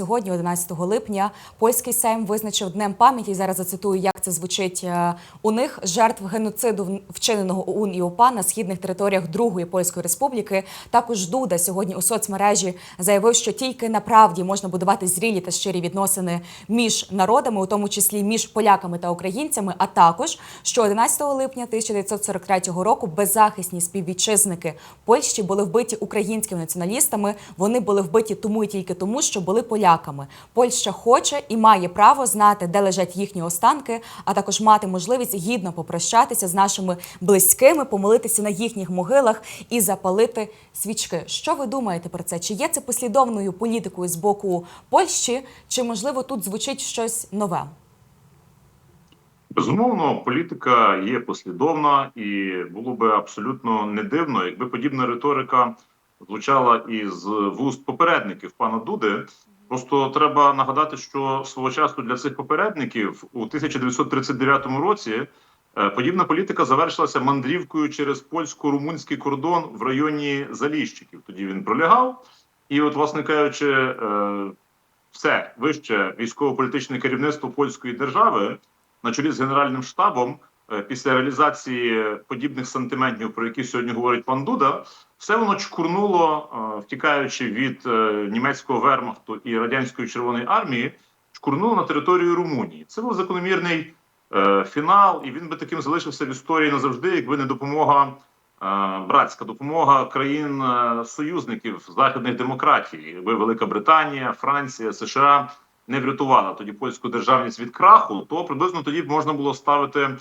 сьогодні, 11 липня, польський сейм визначив днем пам'яті. Зараз зацитую, як це звучить е, у них жертв геноциду, вчиненого ОУН і ОПА на східних територіях Другої польської республіки. Також Дуда сьогодні у соцмережі заявив, що тільки на правді можна будувати зрілі та щирі відносини між народами, у тому числі між поляками та українцями. А також що 11 липня 1943 року беззахисні співвітчизники Польщі були вбиті українськими націоналістами. Вони були вбиті тому і тільки тому, що були поляками. Польща хоче і має право знати, де лежать їхні останки, а також мати можливість гідно попрощатися з нашими близькими, помолитися на їхніх могилах і запалити свічки. Що ви думаєте про це? Чи є це послідовною політикою з боку Польщі, чи можливо тут звучить щось нове? Безумовно, політика є послідовна, і було би абсолютно не дивно, якби подібна риторика звучала із вуст попередників пана Дуди. Просто треба нагадати, що свого часу для цих попередників у 1939 році е, подібна політика завершилася мандрівкою через польсько-румунський кордон в районі Заліщиків. Тоді він пролягав, і, от, власне кажучи, е, все вище військово-політичне керівництво польської держави на чолі з генеральним штабом після реалізації подібних сантиментів, про які сьогодні говорить пан Дуда, все воно чкурнуло, е, втікаючи від е, німецького вермахту і радянської червоної армії, чкурнуло на територію Румунії. Це був закономірний е, фінал, і він би таким залишився в історії назавжди, якби не допомога. е, Братська допомога країн е, союзників західних демократій, якби Велика Британія, Франція, США не врятувала тоді польську державність від краху, то приблизно тоді б можна було ставити е,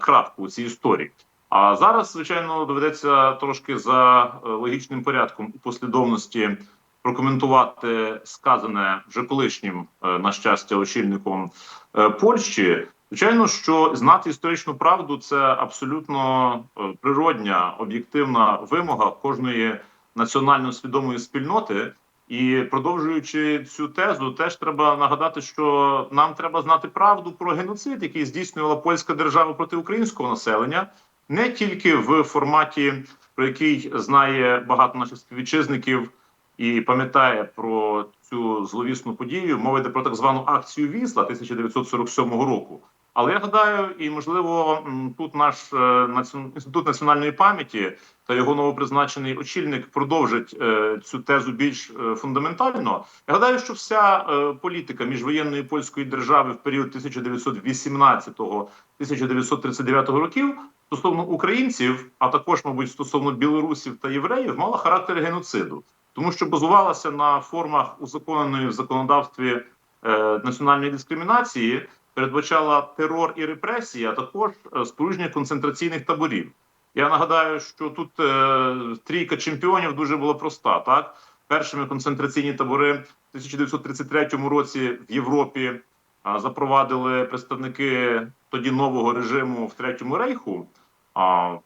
крапку у цій історії. А зараз, звичайно, доведеться трошки за е, логічним порядком і послідовності прокоментувати сказане вже колишнім, е, на щастя, очільником е, Польщі. Звичайно, що знати історичну правду це абсолютно е, природня об'єктивна вимога кожної національно свідомої спільноти. І продовжуючи цю тезу, теж треба нагадати, що нам треба знати правду про геноцид, який здійснювала польська держава проти українського населення, не тільки в форматі, про який знає багато наших співвітчизників і пам'ятає про цю зловісну подію. Мова йде про так звану акцію Вісла 1947 року. Але я гадаю, і можливо, тут наш е, інститут національної пам'яті та його новопризначений очільник продовжить е, цю тезу більш е, фундаментально. Я гадаю, що вся е, політика міжвоєнної польської держави в період 1918-1939 років стосовно українців, а також, мабуть, стосовно білорусів та євреїв, мала характер геноциду, тому що базувалася на формах узаконеної в законодавстві е, національної дискримінації, передбачала терор і репресії, а також е, споруження концентраційних таборів. Я нагадаю, що тут е, трійка чемпіонів дуже була проста. Так, першими концентраційні табори в 1933 році в Європі а, запровадили представники тоді нового режиму в третьому рейху. А,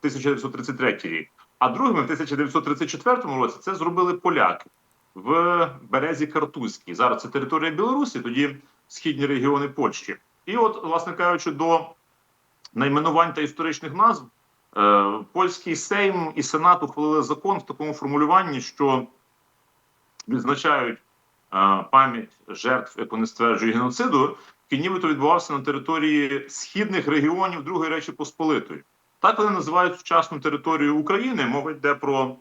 1933 рік. А другими в 1934 році це зробили поляки в березі Картузькій. Зараз це територія Білорусі, тоді східні регіони Польщі. І от, власне кажучи, до найменувань та історичних назв е, польський Сейм і Сенат ухвалили закон в такому формулюванні, що відзначають е, пам'ять жертв, як вони стверджують, геноциду, який нібито відбувався на території східних регіонів Другої Речі Посполитої. Так вони називають сучасну територію України. Мова йде про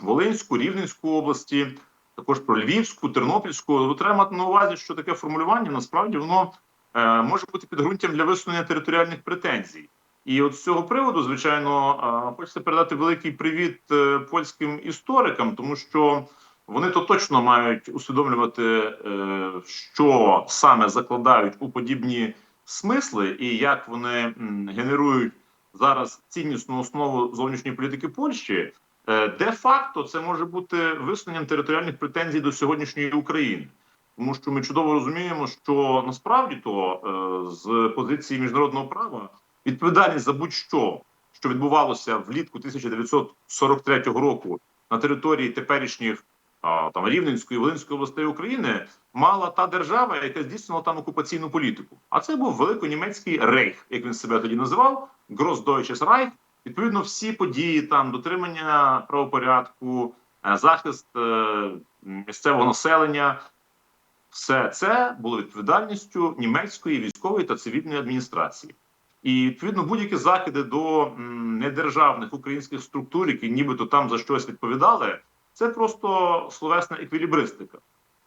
Волинську, Рівненську області, також про Львівську, Тернопільську. Треба на увазі, що таке формулювання насправді воно е, може бути підґрунтям для висунення територіальних претензій. І от з цього приводу, звичайно, хочеться передати великий привіт е, польським історикам, тому що вони то точно мають усвідомлювати, е, що саме закладають у подібні смисли, і як вони генерують зараз ціннісну основу зовнішньої політики Польщі. Е, Де-факто це може бути висуненням територіальних претензій до сьогоднішньої України, тому що ми чудово розуміємо, що насправді то з позиції міжнародного права відповідальність за будь-що, що відбувалося влітку 1943 року на території теперішніх там Рівненської Волинської областей України, мала та держава, яка здійснювала там окупаційну політику. А це був великонімецький рейх, як він себе тоді називав, Grossdeutsches Reich. Відповідно, всі події там дотримання правопорядку, е, захист е, місцевого населення. Все це було відповідальністю німецької військової та цивільної адміністрації. І відповідно будь-які закиди до недержавних українських структур, які нібито там за щось відповідали, це просто словесна еквілібристика.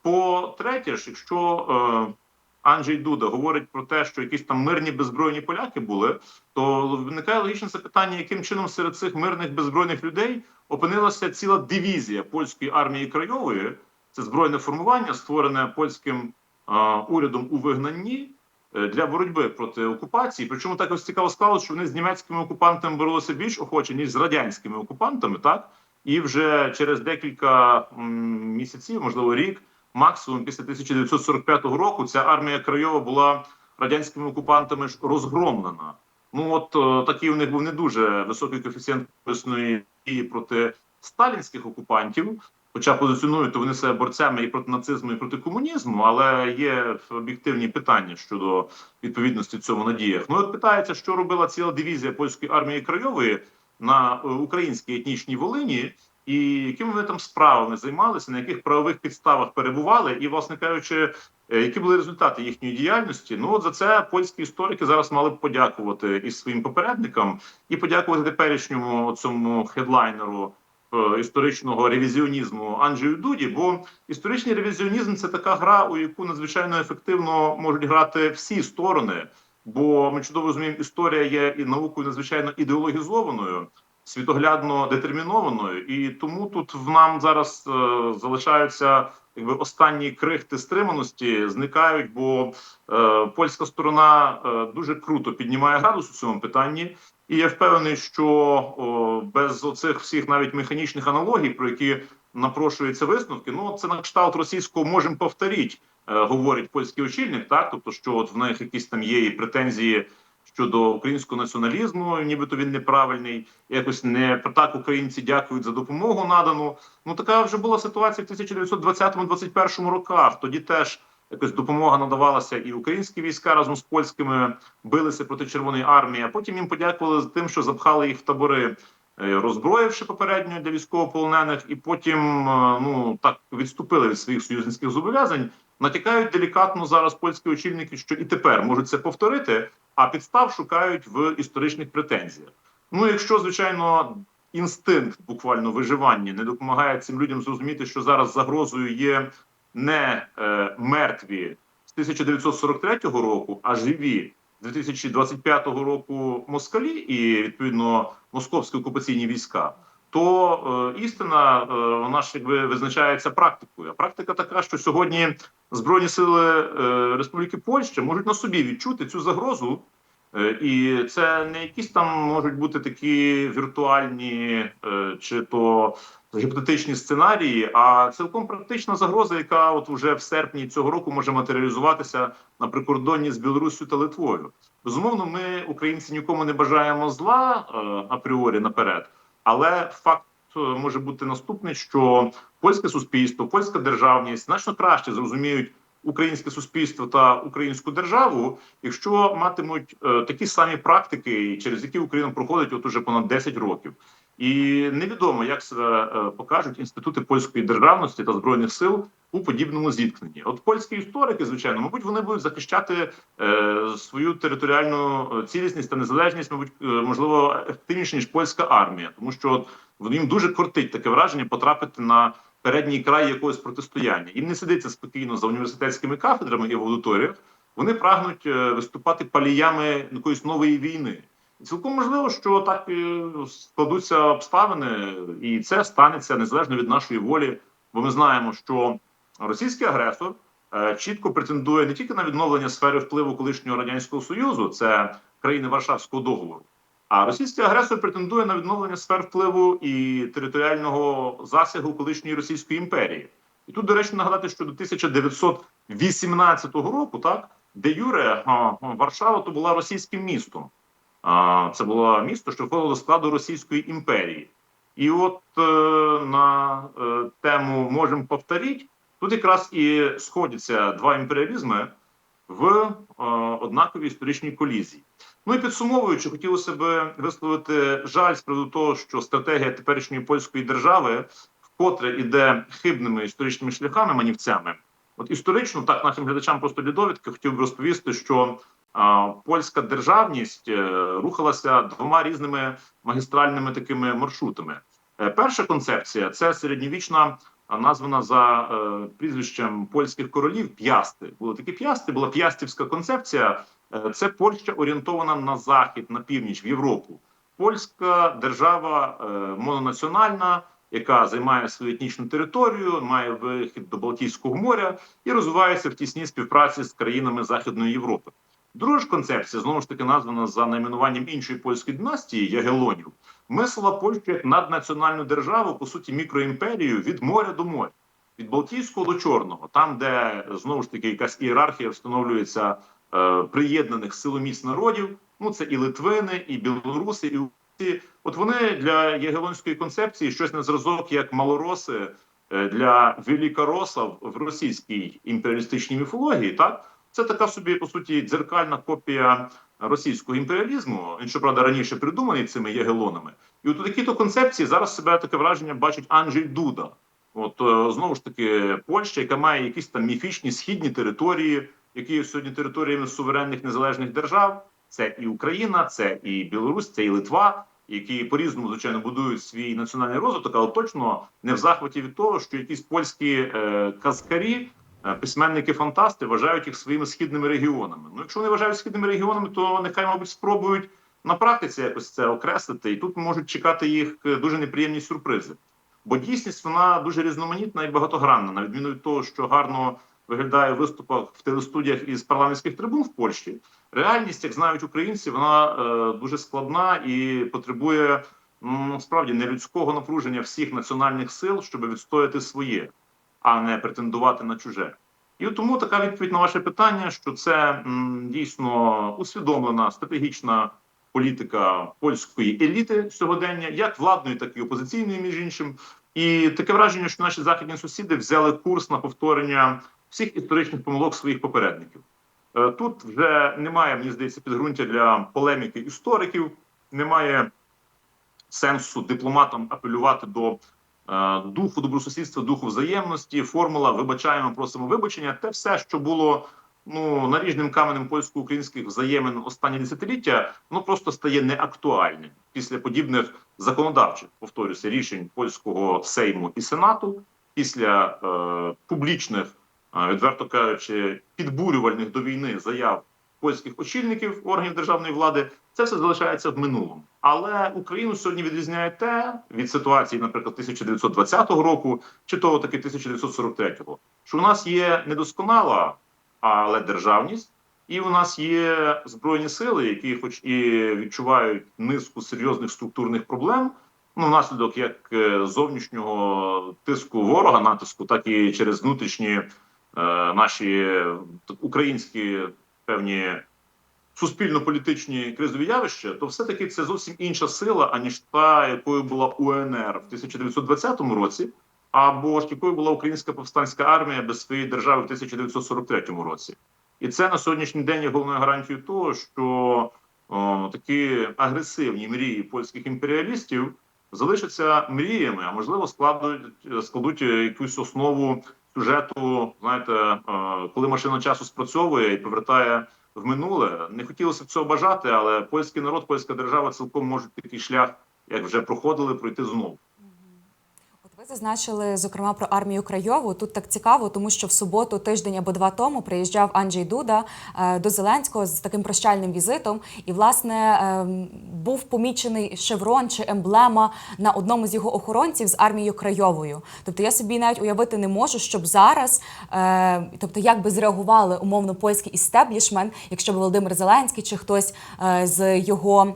По-третє, ж, якщо е, Анджей Дуда говорить про те, що якісь там мирні беззбройні поляки були, то виникає логічне запитання, яким чином серед цих мирних беззбройних людей опинилася ціла дивізія польської армії Крайової, це збройне формування, створене польським е, урядом у вигнанні для боротьби проти окупації. Причому так ось цікаво склалося, що вони з німецькими окупантами боролися більш охоче, ніж з радянськими окупантами, так і вже через декілька місяців, можливо, рік, максимум після 1945 року, ця армія Крайова була радянськими окупантами ж розгромлена. Ну от е, такий у них був не дуже високий коефіцієнт корисної дії проти сталінських окупантів. Хоча позиціонують то вони себе борцями і проти нацизму, і проти комунізму, але є об'єктивні питання щодо відповідності цьому надіях. Ну от питається, що робила ціла дивізія польської армії Крайової на е, українській етнічній Волині, і якими вони там справами займалися, на яких правових підставах перебували, і, власне кажучи, е, які були результати їхньої діяльності. Ну от за це польські історики зараз мали б подякувати і своїм попередникам, і подякувати теперішньому цьому хедлайнеру історичного ревізіонізму Анджею Дуді. Бо історичний ревізіонізм це така гра, у яку надзвичайно ефективно можуть грати всі сторони. Бо ми чудово розуміємо, історія є і наукою надзвичайно ідеологізованою, світоглядно детермінованою, і тому тут в нам зараз е, залишаються якби останні крихти стриманості, зникають, бо е, польська сторона е, дуже круто піднімає градус у цьому питанні. І я впевнений, що о, без оцих всіх навіть механічних аналогій, про які напрошуються висновки, ну це на кшталт російського можемо повторити, е, говорить польський очільник. Так, тобто, що от в них якісь там є і претензії щодо українського націоналізму, нібито він неправильний. Якось не так українці дякують за допомогу надану. Ну така вже була ситуація в 1920-21 роках. Тоді теж якось допомога надавалася, і українські війська разом з польськими билися проти Червоної армії. А потім їм подякували за тим, що запхали їх в табори. е, Роззброївши попередньо для військовополонених, і потім е, ну так відступили від своїх союзницьких зобов'язань. Натякають делікатно зараз польські очільники, що і тепер можуть це повторити, а підстав шукають в історичних претензіях. Ну, якщо звичайно інстинкт буквально виживання не допомагає цим людям зрозуміти, що зараз загрозою є не е, мертві з 1943 року, а живі з 2025 року москалі і відповідно московські окупаційні війська. То е, істина е, вона ж якби визначається практикою. А практика така, що сьогодні збройні сили е, Республіки Польща можуть на собі відчути цю загрозу, Е, і це не якісь там можуть бути такі віртуальні е, чи то гіпотетичні сценарії, а цілком практична загроза, яка от вже в серпні цього року може матеріалізуватися на прикордонні з Білоруссю та Литвою. Безумовно, ми, українці, нікому не бажаємо зла е, апріорі наперед, але факт. е, Може бути наступний, що польське суспільство, польська державність значно краще зрозуміють українське суспільство та українську державу, якщо матимуть е, такі самі практики, через які Україна проходить от уже понад 10 років. І невідомо, як себе е, покажуть інститути польської державності та збройних сил у подібному зіткненні. От польські історики, звичайно, мабуть, вони будуть захищати е, свою територіальну е, цілісність та незалежність, мабуть, можливо, ефективніше ніж польська армія, тому що їм дуже кортить таке враження потрапити на передній край якогось протистояння. Їм не сидиться спокійно за університетськими кафедрами і в аудиторіях. Вони прагнуть виступати паліями якоїсь нової війни. Цілком можливо, що так е, складуться обставини, і це станеться незалежно від нашої волі. Бо ми знаємо, що російський агресор е, чітко претендує не тільки на відновлення сфери впливу колишнього радянського союзу, це країни Варшавського договору. А російський агресор претендує на відновлення сфер впливу і територіального засягу колишньої Російської імперії. І тут, до речі, нагадати, що до 1918 року, так, де Юре Варшава то була російським містом. Це було місто, що входило до складу Російської імперії. І от е, на е, тему можемо повторити, тут якраз і сходяться два імперіалізми в е, однаковій історичній колізії. Ну і підсумовуючи, хотілося б висловити жаль з приводу того, що стратегія теперішньої польської держави вкотре іде хибними історичними шляхами, манівцями. От історично, так нашим глядачам просто для довідки хотів би розповісти, що польська державність е, рухалася двома різними магістральними такими маршрутами. Е, перша концепція це середньовічна, названа за е, прізвищем польських королів П'ясти. Були такі п'ясти, була п'ястівська концепція. Це Польща орієнтована на захід, на північ, в Європу. Польська держава мононаціональна, яка займає свою етнічну територію, має вихід до Балтійського моря і розвивається в тісній співпраці з країнами Західної Європи. Друга ж концепція знову ж таки названа за найменуванням іншої польської династії Ягелонів. Мислила Польщу як наднаціональну державу, по суті, мікроімперію від моря до моря, від Балтійського до Чорного, там, де знову ж таки якась ієрархія встановлюється е, приєднаних силоміць народів. Ну це і Литвини, і білоруси, і Українці. От вони для ягелонської концепції щось на зразок, як малороси е, для великоросів в російській імперіалістичній міфології. Так це така собі по суті дзеркальна копія російського імперіалізму. Він щоправда раніше придуманий цими ягелонами. І от у такі-то концепції зараз себе таке враження бачить Анджей Дуда. От е, знову ж таки, Польща, яка має якісь там міфічні східні території, які є сьогодні територіями суверенних незалежних держав. Це і Україна, це і Білорусь, це і Литва, які по різному звичайно будують свій національний розвиток, але точно не в захваті від того, що якісь польські е, казкарі, е, письменники фантасти вважають їх своїми східними регіонами. Ну, якщо вони вважають східними регіонами, то нехай, мабуть, спробують на практиці якось це окреслити, і тут можуть чекати їх е, дуже неприємні сюрпризи. Бо дійсність вона дуже різноманітна і багатогранна, на відміну від того, що гарно виглядає в виступах в телестудіях із парламентських трибун в Польщі. Реальність, як знають українці, вона е, дуже складна і потребує справді нелюдського напруження всіх національних сил, щоб відстояти своє, а не претендувати на чуже. І тому така відповідь на ваше питання, що це м, дійсно усвідомлена стратегічна політика польської еліти сьогодення, як владної, так і опозиційної, між іншим. І таке враження, що наші західні сусіди взяли курс на повторення всіх історичних помилок своїх попередників. Е, Тут вже немає, мені здається, підґрунтя для полеміки істориків, немає сенсу дипломатам апелювати до духу добросусідства, духу взаємності. Формула вибачаємо, просимо вибачення. Те все, що було ну наріжним каменем польсько-українських взаємин останні десятиліття, воно просто стає неактуальним після подібних законодавчих повторюся рішень польського сейму і сенату, після е, публічних, е, відверто кажучи, підбурювальних до війни заяв польських очільників органів державної влади. Це все залишається в минулому. Але Україну сьогодні відрізняє те від ситуації, наприклад, 1920 року чи того таки 1943-го, що у нас є недосконала, але державність, і у нас є збройні сили, які, хоч і відчувають низку серйозних структурних проблем, ну внаслідок як е, зовнішнього тиску ворога, натиску, так і через внутрішні е, наші українські певні суспільно-політичні кризові явища, то все-таки це зовсім інша сила, аніж та, якою була УНР в 1920 році, або ж якою була Українська повстанська армія без своєї держави в 1943 році. І це на сьогоднішній день є головною гарантією того, що о, такі агресивні мрії польських імперіалістів залишаться мріями, а можливо складуть складуть якусь основу сюжету. Знаєте, е, коли машина часу спрацьовує і повертає в минуле. Не хотілося б цього бажати, але польський народ, польська держава цілком можуть такий шлях, як вже проходили, пройти знову. Ви зазначили зокрема про армію Крайову. Тут так цікаво, тому що в суботу, тиждень або два тому, приїжджав Анджей Дуда е, до Зеленського з таким прощальним візитом, і власне е, був помічений шеврон чи емблема на одному з його охоронців з армією Крайовою. Тобто я собі навіть уявити не можу, щоб зараз, е, тобто як би зреагували умовно польський істеблішмент, якщо б Володимир Зеленський чи хтось з його.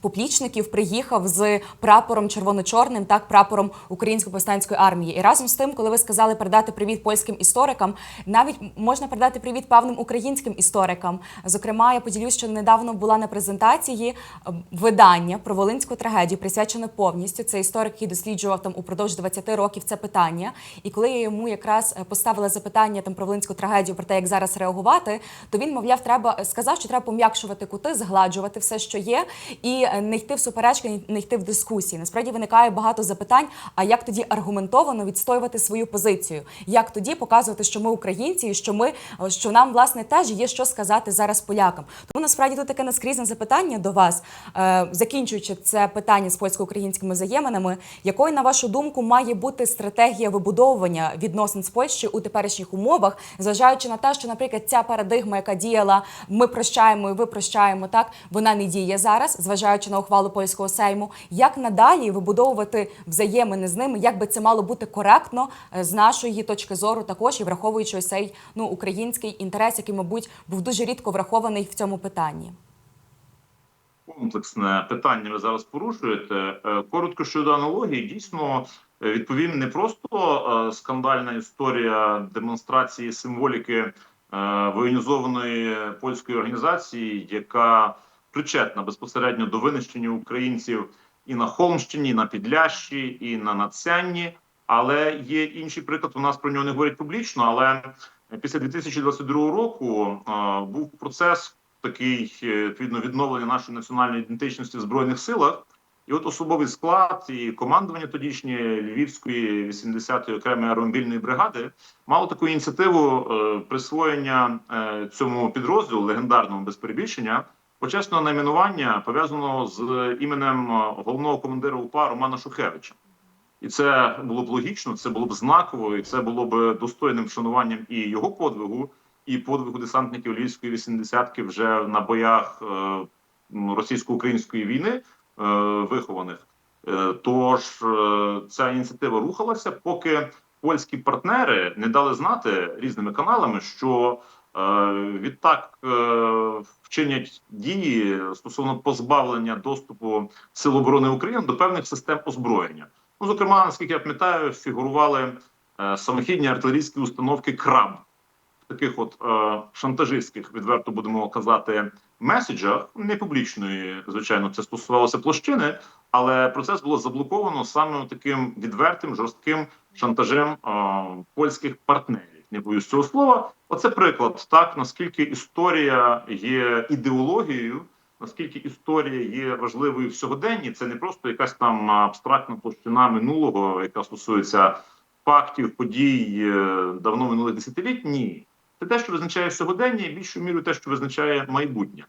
Поплічників приїхав з прапором червоно-чорним, так прапором української повстанської армії. І разом з тим, коли ви сказали передати привіт польським історикам, навіть можна передати привіт певним українським історикам. Зокрема, я поділюсь, що недавно була на презентації е, видання про волинську трагедію, присвячене повністю. Це історик, який досліджував там упродовж 20 років це питання. І коли я йому якраз е, поставила запитання там про волинську трагедію, про те, як зараз реагувати, то він, мовляв, треба сказав, що треба пом'якшувати кути, згладжувати все, що є. І е, не йти в суперечки, не йти в дискусії. Насправді виникає багато запитань. А як тоді аргументовано відстоювати свою позицію? Як тоді показувати, що ми українці, і що ми що нам власне теж є що сказати зараз полякам? Тому насправді тут таке наскрізне запитання до вас, Е, закінчуючи це питання з польсько-українськими взаєминами, якою на вашу думку має бути стратегія вибудовування відносин з Польщею у теперішніх умовах, зважаючи на те, що, наприклад, ця парадигма, яка діяла, ми прощаємо і ви прощаємо, так вона не діє зараз, зважаючи на ухвалу польського сейму. Як надалі вибудовувати взаємини з ними? Як би це мало бути коректно е, з нашої точки зору, також і враховуючи цей ну український інтерес, який, мабуть, був дуже рідко врахований в цьому питанні? комплексне питання ви зараз порушуєте. Е, Коротко щодо аналогії, дійсно е, відповім не просто скандальна історія демонстрації символіки воєнізованої польської організації, яка причетна безпосередньо до винищення українців і на Холмщині, і на Підлящі, і на Нацянні. Але є інший приклад. У нас про нього не говорять публічно. Але після 2022 року е, був процес такий е, відповідно відновлення нашої національної ідентичності в збройних силах. І от особовий склад і командування тодішньої Львівської 80-ї окремої аеромобільної бригади мало таку ініціативу е, присвоєння е, цьому підрозділу легендарному без перебільшення почесного найменування пов'язаного з іменем е, головного командира УПА Романа Шухевича. І це було б логічно, це було б знаково, і це було б достойним вшануванням і його подвигу, і подвигу десантників Львівської 80-ки вже на боях е, російсько-української війни е, вихованих. Тож ця ініціатива рухалася, поки польські партнери не дали знати різними каналами, що відтак е, вчинять дії стосовно позбавлення доступу Сил оборони України до певних систем озброєння. Ну, зокрема, наскільки я пам'ятаю, фігурували е, самохідні артилерійські установки КРАБ в таких от е, шантажистських, відверто будемо казати, меседжах не публічної, звичайно, це стосувалося площини, але процес було заблоковано саме таким відвертим жорстким шантажем е, польських партнерів. Не боюсь цього слова. Оце приклад так наскільки історія є ідеологією. Наскільки історія є важливою в сьогоденні, це не просто якась там абстрактна площина минулого, яка стосується фактів, подій е, давно минулих десятиліть. Ні, це те, що визначає сьогодення, і більшою мірою те, що визначає майбутнє.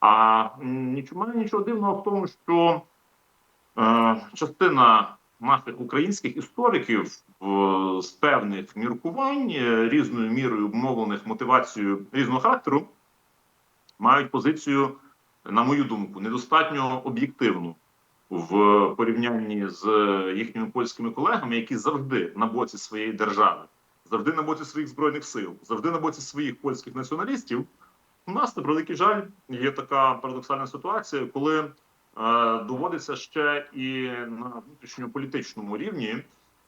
А нічого нічого дивного в тому, що е, частина наших українських істориків з певних міркувань е, різною мірою обумовлених мотивацією різного характеру мають позицію на мою думку, недостатньо об'єктивну в порівнянні з їхніми польськими колегами, які завжди на боці своєї держави, завжди на боці своїх збройних сил, завжди на боці своїх польських націоналістів. У нас на превеликий жаль є така парадоксальна ситуація, коли е, доводиться ще і на внутрішньополітичному рівні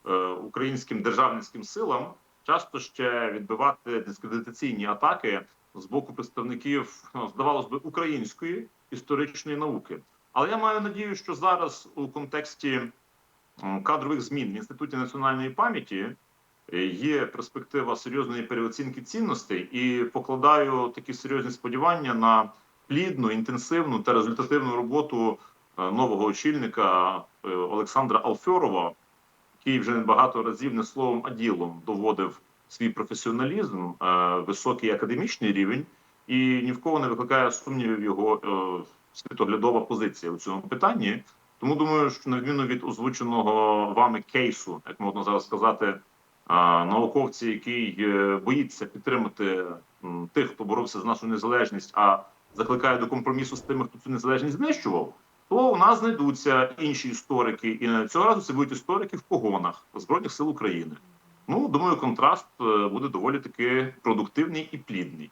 е, українським державницьким силам часто ще відбивати дискредитаційні атаки з боку представників, ну, здавалось би, української історичної науки. Але я маю надію, що зараз у контексті кадрових змін в інституті національної пам'яті е, є перспектива серйозної переоцінки цінностей, і покладаю такі серйозні сподівання на плідну, інтенсивну та результативну роботу е, нового очільника е, Олександра Алфьорова, який вже багато разів не словом, а ділом доводив свій професіоналізм, е, високий академічний рівень, і ні в кого не викликає сумнівів його світоглядова позиція у цьому питанні. Тому думаю, що на відміну від озвученого вами кейсу, як можна зараз сказати, науковці, який боїться підтримати тих, хто боровся за нашу незалежність, а закликає до компромісу з тими, хто цю незалежність знищував. То у нас знайдуться інші історики, і цього разу це будуть історики в погонах збройних сил України. Ну думаю, контраст е, буде доволі таки продуктивний і плідний.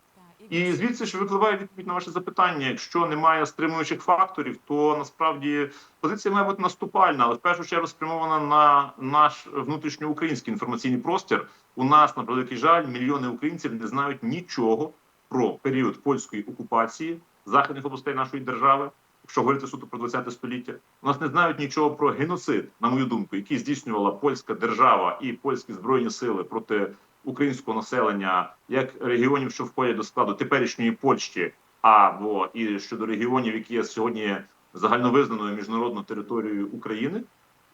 І звідси ж випливає відповідь на ваше запитання. Якщо немає стримуючих факторів, то насправді позиція має бути наступальна, але в першу чергу спрямована на наш внутрішньоукраїнський інформаційний простір. У нас на превеликий жаль, мільйони українців не знають нічого про період польської окупації західних областей нашої держави. Якщо говорити суто про 20 століття, у нас не знають нічого про геноцид, на мою думку, який здійснювала польська держава і польські збройні сили проти українського населення, як регіонів, що входять до складу теперішньої Польщі, або і щодо регіонів, які є сьогодні загальновизнаною міжнародною територією України.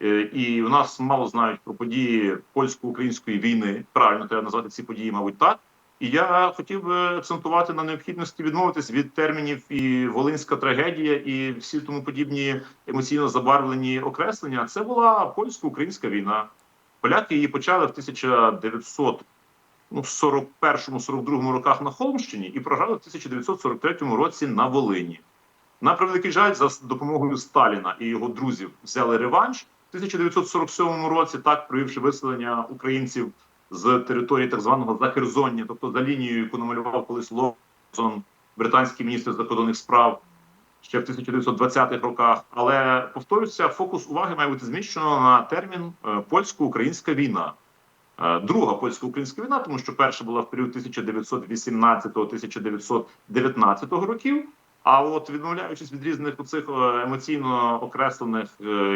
Е, І у нас мало знають про події польсько-української війни. Правильно треба назвати ці події, мабуть, так. І я хотів би акцентувати на необхідності відмовитись від термінів і волинська трагедія, і всі тому подібні емоційно забарвлені окреслення. Це була польсько-українська війна. Поляки її почали в 1900 ну, 41-42 роках на Холмщині і програли в 1943 році на Волині. На превеликий жаль, за допомогою Сталіна і його друзів взяли реванш в 1947 році, так провівши виселення українців з території так званого Захерзоння, тобто за лінією, яку намалював колись Лосон, британський міністр закордонних справ ще в 1920-х роках. Але повторюся, фокус уваги має бути зміщено на термін е, польсько-українська війна. Е, Друга польсько-українська війна, тому що перша була в період 1918-1919 років. А от відмовляючись від різних оцих е, емоційно окреслених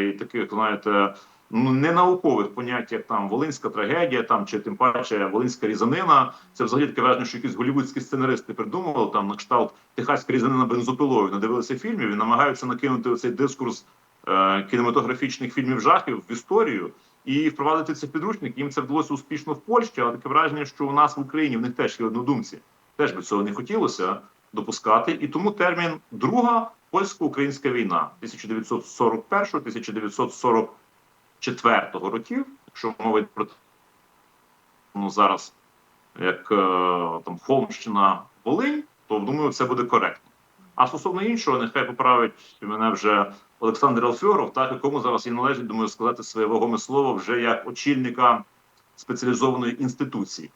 і таких, знаєте, ну ненаукових понять, як там волинська трагедія, там чи тим паче волинська різанина, це взагалі таке враження, що якісь голівудські сценаристи придумали там на кшталт техаська різанина бензопилою, надивилися фільмів і намагаються накинути оцей дискурс е, кінематографічних фільмів жахів в історію і впровадити це в підручник. Їм це вдалося успішно в Польщі, але таке враження, що у нас в Україні в них теж є однодумці. Теж би цього не хотілося допускати. І тому термін друга польсько-українська війна 1941-1944 років, якщо мовить про ну, зараз як е, там Холмщина Волинь, то думаю, це буде коректно. А стосовно іншого, нехай поправить мене вже Олександр Алфьоров, так якому зараз і належить, думаю, сказати своє вагоме слово вже як очільника спеціалізованої інституції.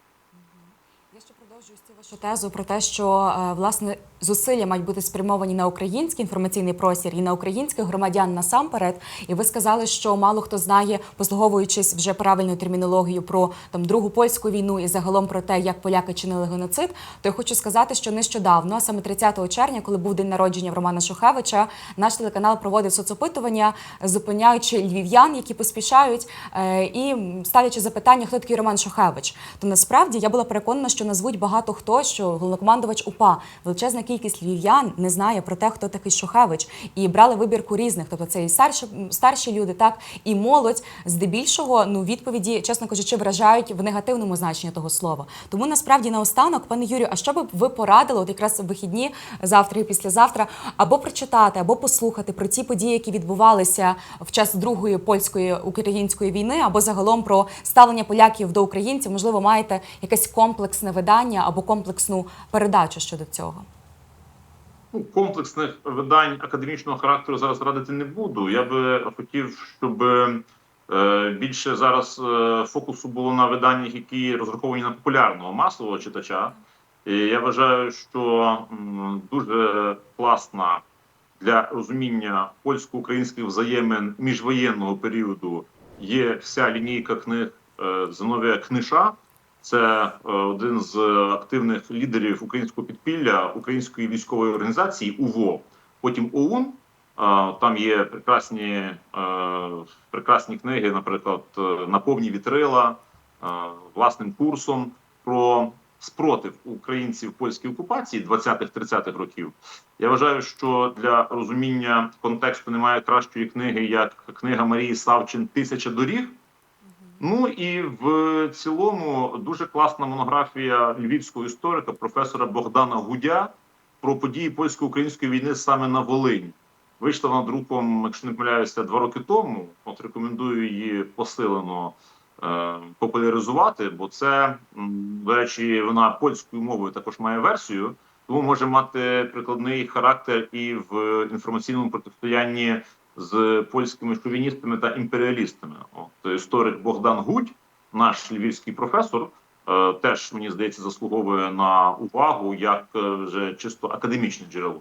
Я ще продовжую цю вашу тезу про те, що е, власне зусилля мають бути спрямовані на український інформаційний простір і на українських громадян насамперед. І ви сказали, що мало хто знає, послуговуючись вже правильною термінологією про там другу польську війну і загалом про те, як поляки чинили геноцид. То я хочу сказати, що нещодавно, саме 30 червня, коли був день народження Романа Шухевича, наш телеканал проводив соцопитування, зупиняючи львів'ян, які поспішають, е, і ставлячи запитання, хто такий Роман Шухевич. То насправді я була переконана, що назвуть багато хто, що головнокомандувач УПА, величезна кількість львів'ян не знає про те, хто такий Шухевич, і брали вибірку різних. Тобто це і старші, старші люди, так і молодь. Здебільшого, ну відповіді, чесно кажучи, вражають в негативному значенні того слова. Тому насправді наостанок, пане Юрію, а що би ви порадили, от якраз в вихідні завтра і післязавтра, або прочитати, або послухати про ті події, які відбувалися в час другої польської української війни, або загалом про ставлення поляків до українців? Можливо, маєте якесь комплексне видання або комплексну передачу щодо цього? Ну, комплексних видань академічного характеру зараз радити не буду. Я би хотів, щоб е, більше зараз е, фокусу було на виданнях, які розраховані на популярного масового читача. І я вважаю, що м, дуже класна для розуміння польсько-українських взаємин міжвоєнного періоду є вся лінійка книг е, Зиновія Книша. Це е, один з активних лідерів українського підпілля української військової організації УВО. Потім ОУН. Е, Там є прекрасні, е, прекрасні книги, наприклад, е, на повні вітрила власним курсом про спротив українців польській окупації 20-30-х років. Я вважаю, що для розуміння контексту немає кращої книги, як книга Марії Савчин Тисяча доріг. Ну і в цілому дуже класна монографія львівського історика, професора Богдана Гудя про події польсько-української війни саме на Волині. Вийшла вона друком, якщо не помиляюся, два роки тому. От рекомендую її посилено е, популяризувати, бо це, до речі, вона польською мовою також має версію, тому може мати прикладний характер і в інформаційному протистоянні з польськими шовіністами та імперіалістами. От історик Богдан Гудь, наш львівський професор, е, теж мені здається заслуговує на увагу як е, вже чисто академічне джерело.